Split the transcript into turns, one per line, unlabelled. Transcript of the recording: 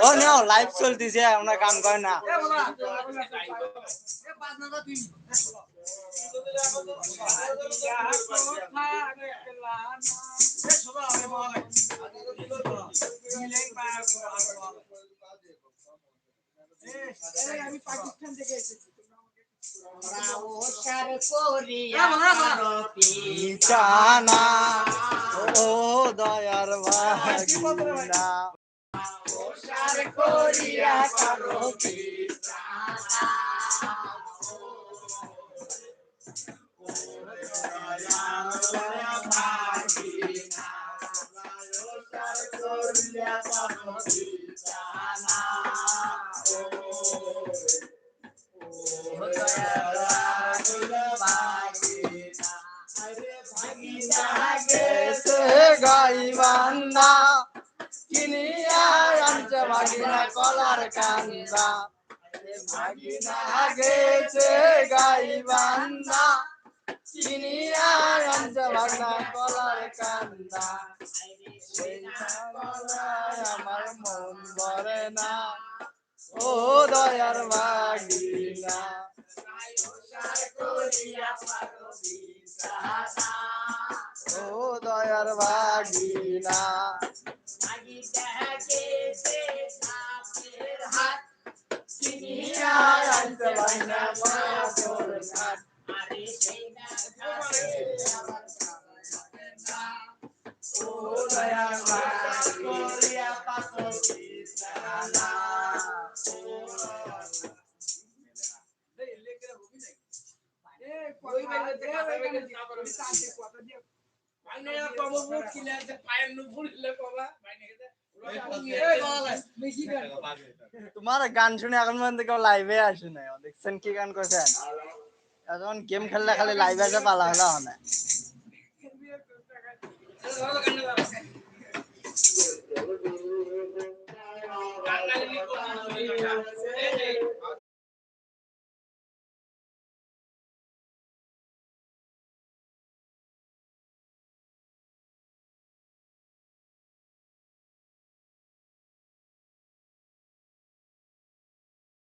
ও নাও live চলতেছে আমরা গান করে না
আমি পাকিস্তান থেকে এসেছি
পিছানা ও দয়ার ভাগিনা করিয়া কারও গেছে গাইবান্ধা কিনিয়া আনছে ভাগিনা কলার কান্দা গেছে গাইবান্ধা কিনিয়া আনছে ভাগনা কলার কান্দা আমার মন ভরে না ও দয়ার ভাগিনা ও দয়ার ভাগিনা ভাগনা কলার কান্দা ও তোমার গান শুনে এখন পর্যন্ত কেউ লাইভে আসে নাই। দেখছেন কি গান করছেন এখন গেম খেললে খালি লাইভে আসে, পালা হলা হয়